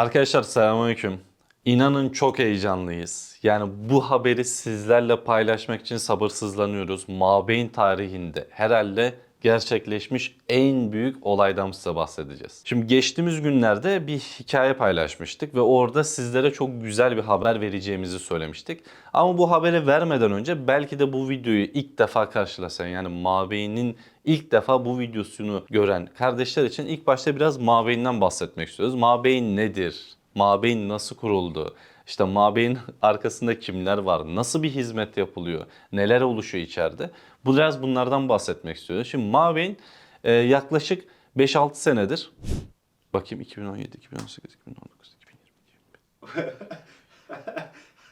Arkadaşlar selamünaleyküm. İnanın çok heyecanlıyız. Yani bu haberi sizlerle paylaşmak için sabırsızlanıyoruz. Mabeyn tarihinde herhalde gerçekleşmiş en büyük olaydan size bahsedeceğiz. Şimdi geçtiğimiz günlerde bir hikaye paylaşmıştık ve orada sizlere çok güzel bir haber vereceğimizi söylemiştik. Ama bu haberi vermeden önce belki de bu videoyu ilk defa karşılasan yani Mabeyn'in ilk defa bu videosunu gören kardeşler için ilk başta biraz Mabeyn'den bahsetmek istiyoruz. Mabeyn nedir? Mabeyn nasıl kuruldu? İşte Mabeyn arkasında kimler var? Nasıl bir hizmet yapılıyor? Neler oluşuyor içeride? Bu biraz bunlardan bahsetmek istiyoruz. Şimdi Mabeyn e, yaklaşık 5-6 senedir bakayım 2017, 2018, 2019,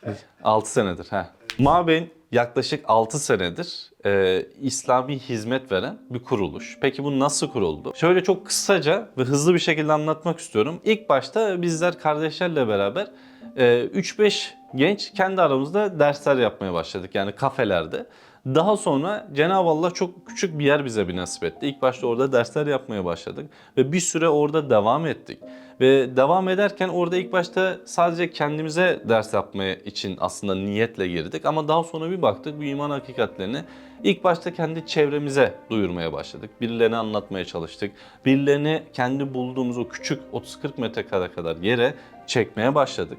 2020. 6 senedir. He. Mabeyn yaklaşık 6 senedir e, İslami hizmet veren bir kuruluş. Peki bu nasıl kuruldu? Şöyle çok kısaca ve hızlı bir şekilde anlatmak istiyorum. İlk başta bizler kardeşlerle beraber e, 3-5 genç kendi aramızda dersler yapmaya başladık. Yani kafelerde. Daha sonra Cenab-ı Allah çok küçük bir yer bize bir nasip etti. İlk başta orada dersler yapmaya başladık ve bir süre orada devam ettik. Ve devam ederken orada ilk başta sadece kendimize ders yapmaya için aslında niyetle girdik. Ama daha sonra bir baktık bu iman hakikatlerini ilk başta kendi çevremize duyurmaya başladık. Birilerine anlatmaya çalıştık. Birilerini kendi bulduğumuz o küçük 30-40 metrekare kadar yere çekmeye başladık.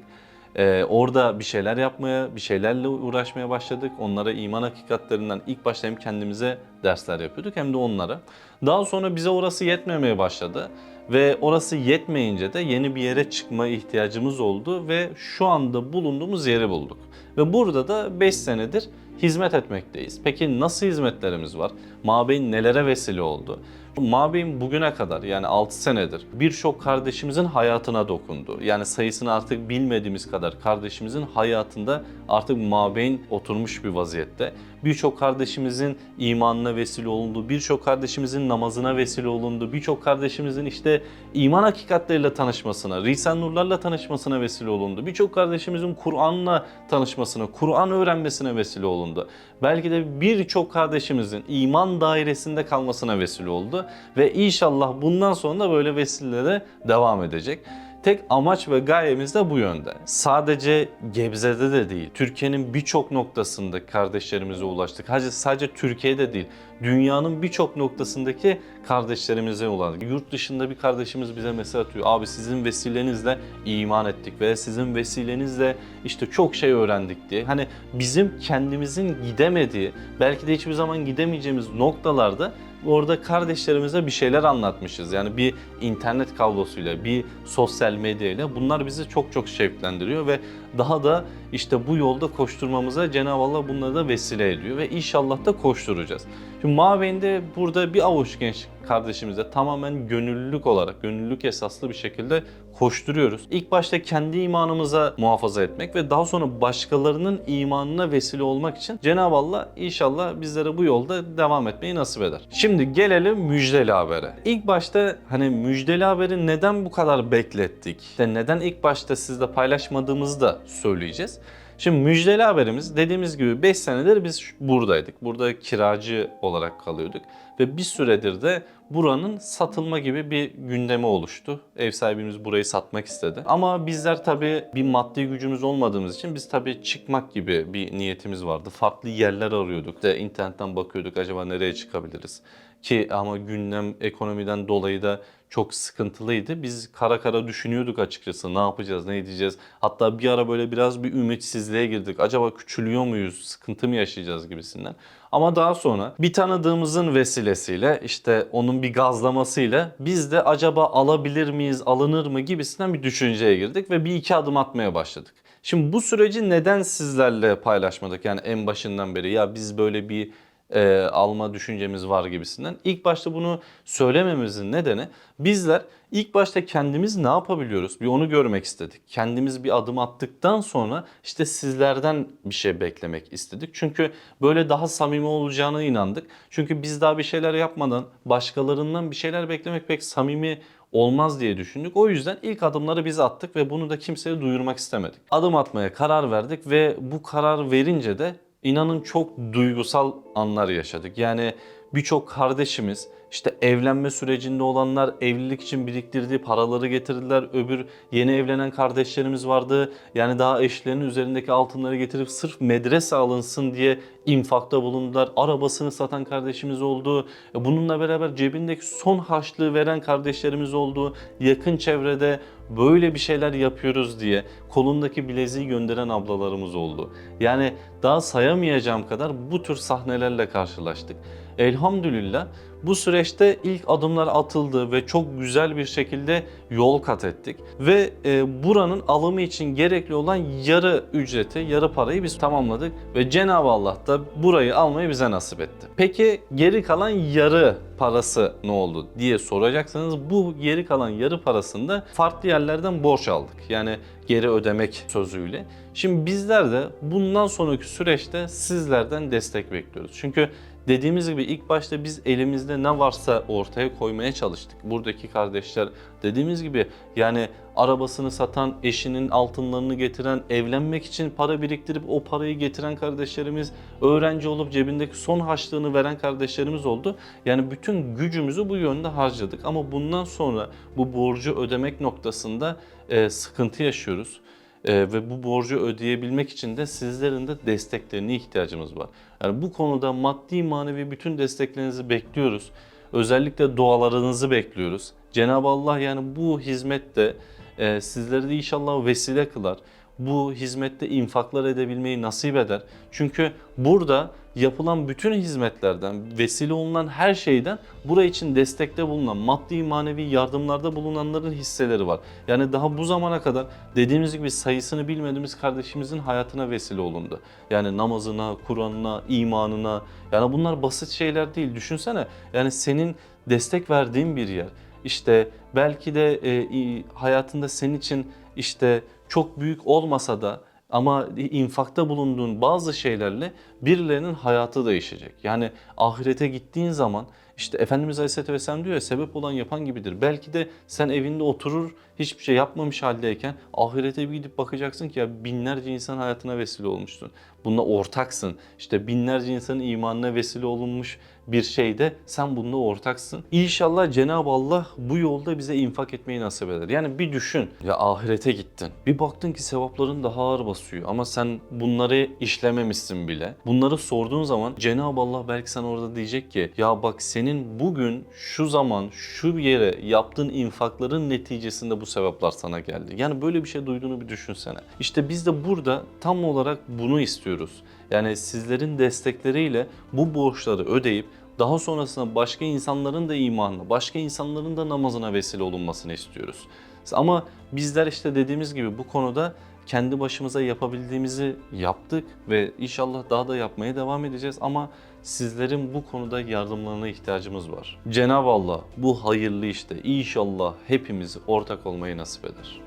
Ee, orada bir şeyler yapmaya, bir şeylerle uğraşmaya başladık. Onlara iman hakikatlerinden ilk başta hem kendimize dersler yapıyorduk hem de onlara. Daha sonra bize orası yetmemeye başladı. Ve orası yetmeyince de yeni bir yere çıkma ihtiyacımız oldu ve şu anda bulunduğumuz yeri bulduk. Ve burada da 5 senedir hizmet etmekteyiz. Peki nasıl hizmetlerimiz var? Mabeyn nelere vesile oldu? Mabeyn bugüne kadar yani 6 senedir birçok kardeşimizin hayatına dokundu. Yani sayısını artık bilmediğimiz kadar kardeşimizin hayatında artık Mabeyn oturmuş bir vaziyette. Birçok kardeşimizin imanına vesile olundu, birçok kardeşimizin namazına vesile olundu, birçok kardeşimizin işte iman hakikatleriyle tanışmasına, Risan Nurlarla tanışmasına vesile olundu. Birçok kardeşimizin Kur'an'la tanışmasına, Kur'an öğrenmesine vesile olundu. Belki de birçok kardeşimizin iman dairesinde kalmasına vesile oldu ve inşallah bundan sonra da böyle vesilelere devam edecek. Tek amaç ve gayemiz de bu yönde. Sadece Gebze'de de değil, Türkiye'nin birçok noktasında kardeşlerimize ulaştık. Sadece, sadece Türkiye'de değil, dünyanın birçok noktasındaki kardeşlerimize ulaştık. Yurt dışında bir kardeşimiz bize mesaj atıyor. Abi sizin vesilenizle iman ettik ve sizin vesilenizle işte çok şey öğrendik diye. Hani bizim kendimizin gidemediği, belki de hiçbir zaman gidemeyeceğimiz noktalarda orada kardeşlerimize bir şeyler anlatmışız. Yani bir internet kablosuyla, bir sosyal medyayla bunlar bizi çok çok şevklendiriyor ve daha da işte bu yolda koşturmamıza Cenab-ı Allah bunları da vesile ediyor ve inşallah da koşturacağız. Şimdi Mabeyn'de burada bir avuç genç kardeşimize tamamen gönüllülük olarak, gönüllülük esaslı bir şekilde koşturuyoruz. İlk başta kendi imanımıza muhafaza etmek ve daha sonra başkalarının imanına vesile olmak için Cenab-ı Allah inşallah bizlere bu yolda devam etmeyi nasip eder. Şimdi gelelim müjdeli habere. İlk başta hani müjdeli haberi neden bu kadar beklettik? İşte neden ilk başta sizle paylaşmadığımızı da söyleyeceğiz. Şimdi müjdeli haberimiz dediğimiz gibi 5 senedir biz buradaydık. Burada kiracı olarak kalıyorduk ve bir süredir de buranın satılma gibi bir gündemi oluştu. Ev sahibimiz burayı satmak istedi. Ama bizler tabii bir maddi gücümüz olmadığımız için biz tabii çıkmak gibi bir niyetimiz vardı. Farklı yerler arıyorduk. İşte internetten bakıyorduk acaba nereye çıkabiliriz. Ki ama gündem ekonomiden dolayı da çok sıkıntılıydı. Biz kara kara düşünüyorduk açıkçası ne yapacağız, ne edeceğiz. Hatta bir ara böyle biraz bir ümitsizliğe girdik. Acaba küçülüyor muyuz, sıkıntı mı yaşayacağız gibisinden. Ama daha sonra bir tanıdığımızın vesilesiyle işte onun bir gazlamasıyla biz de acaba alabilir miyiz, alınır mı gibisinden bir düşünceye girdik ve bir iki adım atmaya başladık. Şimdi bu süreci neden sizlerle paylaşmadık? Yani en başından beri ya biz böyle bir e, alma düşüncemiz var gibisinden. İlk başta bunu söylememizin nedeni bizler ilk başta kendimiz ne yapabiliyoruz bir onu görmek istedik. Kendimiz bir adım attıktan sonra işte sizlerden bir şey beklemek istedik. Çünkü böyle daha samimi olacağına inandık. Çünkü biz daha bir şeyler yapmadan başkalarından bir şeyler beklemek pek samimi olmaz diye düşündük. O yüzden ilk adımları biz attık ve bunu da kimseye duyurmak istemedik. Adım atmaya karar verdik ve bu karar verince de inanın çok duygusal anlar yaşadık. Yani birçok kardeşimiz işte evlenme sürecinde olanlar evlilik için biriktirdiği paraları getirdiler. Öbür yeni evlenen kardeşlerimiz vardı. Yani daha eşlerinin üzerindeki altınları getirip sırf medrese alınsın diye infakta bulundular. Arabasını satan kardeşimiz oldu. E, Bununla beraber cebindeki son harçlığı veren kardeşlerimiz oldu. Yakın çevrede böyle bir şeyler yapıyoruz diye kolundaki bileziği gönderen ablalarımız oldu. Yani daha sayamayacağım kadar bu tür sahnelerle karşılaştık. Elhamdülillah bu süreçte ilk adımlar atıldı ve çok güzel bir şekilde yol kat ettik. Ve e, buranın alımı için gerekli olan yarı ücreti, yarı parayı biz tamamladık ve Cenab-ı Allah da burayı almayı bize nasip etti. Peki geri kalan yarı parası ne oldu diye soracaksanız bu geri kalan yarı parasında farklı yerlerden borç aldık. Yani geri ödemek sözüyle. Şimdi bizler de bundan sonraki süreçte sizlerden destek bekliyoruz. Çünkü dediğimiz gibi ilk başta biz elimizde ne varsa ortaya koymaya çalıştık. Buradaki kardeşler dediğimiz gibi yani arabasını satan, eşinin altınlarını getiren, evlenmek için para biriktirip o parayı getiren kardeşlerimiz, öğrenci olup cebindeki son harçlığını veren kardeşlerimiz oldu. Yani bütün gücümüzü bu yönde harcadık ama bundan sonra bu borcu ödemek noktasında e, sıkıntı yaşıyoruz. Ee, ve bu borcu ödeyebilmek için de sizlerin de desteklerine ihtiyacımız var. Yani bu konuda maddi manevi bütün desteklerinizi bekliyoruz. Özellikle dualarınızı bekliyoruz. Cenab-ı Allah yani bu hizmette e, sizleri de inşallah vesile kılar. Bu hizmette infaklar edebilmeyi nasip eder. Çünkü burada yapılan bütün hizmetlerden, vesile olunan her şeyden buraya için destekte bulunan, maddi manevi yardımlarda bulunanların hisseleri var. Yani daha bu zamana kadar dediğimiz gibi sayısını bilmediğimiz kardeşimizin hayatına vesile olundu. Yani namazına, Kur'an'ına, imanına. Yani bunlar basit şeyler değil. Düşünsene yani senin destek verdiğin bir yer. İşte belki de e, hayatında senin için işte çok büyük olmasa da ama infakta bulunduğun bazı şeylerle birilerinin hayatı değişecek. Yani ahirete gittiğin zaman işte Efendimiz Aleyhisselatü Vesselam diyor ya sebep olan yapan gibidir. Belki de sen evinde oturur hiçbir şey yapmamış haldeyken ahirete bir gidip bakacaksın ki ya binlerce insan hayatına vesile olmuşsun. Bununla ortaksın. İşte binlerce insanın imanına vesile olunmuş bir şeyde sen bununla ortaksın. İnşallah Cenab-ı Allah bu yolda bize infak etmeyi nasip eder. Yani bir düşün ya ahirete gittin. Bir baktın ki sevapların daha ağır basıyor ama sen bunları işlememişsin bile. Bunları sorduğun zaman Cenab-ı Allah belki sana orada diyecek ki ya bak senin bugün şu zaman şu yere yaptığın infakların neticesinde bu sevaplar sana geldi. Yani böyle bir şey duyduğunu bir düşünsene. İşte biz de burada tam olarak bunu istiyoruz. Yani sizlerin destekleriyle bu borçları ödeyip daha sonrasında başka insanların da imanına, başka insanların da namazına vesile olunmasını istiyoruz. Ama bizler işte dediğimiz gibi bu konuda kendi başımıza yapabildiğimizi yaptık ve inşallah daha da yapmaya devam edeceğiz ama sizlerin bu konuda yardımlarına ihtiyacımız var. Cenab-ı Allah bu hayırlı işte inşallah hepimiz ortak olmayı nasip eder.